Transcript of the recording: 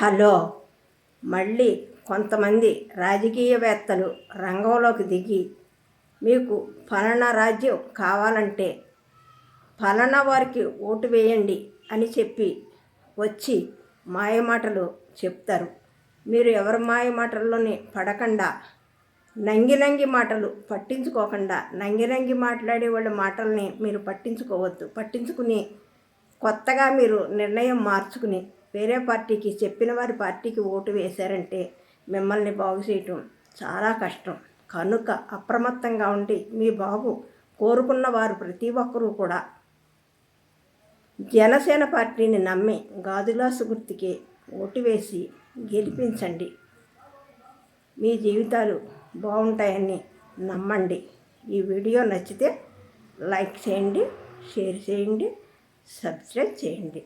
Hello. మళ్ళీ కొంతమంది రాజకీయవేత్తలు రంగంలోకి దిగి మీకు ఫలానా రాజ్యం కావాలంటే ఫలానా వారికి ఓటు వేయండి అని చెప్పి వచ్చి మాయమాటలు చెప్తారు. మీరు ఎవరి మాయమాటల్లోనే పడకుండా నంగి నంగి మాటలు పట్టించుకోకుండా నంగి నంగి మాట్లాడే వాళ్ళ మాటల్ని మీరు పట్టించుకోవద్దు. పట్టించుకుని కొత్తగా మీరు నిర్ణయం మార్చుకుని వేరే పార్టీకి చెప్పిన వారి పార్టీకి ఓటు వేశారంటే మిమ్మల్ని బాగు చేయటం చాలా కష్టం. కనుక అప్రమత్తంగా ఉండి మీ బాబు కోరుకున్న వారు ప్రతి ఒక్కరూ కూడా జనసేన పార్టీని నమ్మి గాజులాసు గుర్తుకి ఓటు వేసి గెలిపించండి. మీ జీవితాలు బాగుంటాయని నమ్మండి. ఈ వీడియో నచ్చితే లైక్ చేయండి షేర్ చేయండి సబ్స్క్రైబ్ చేయండి.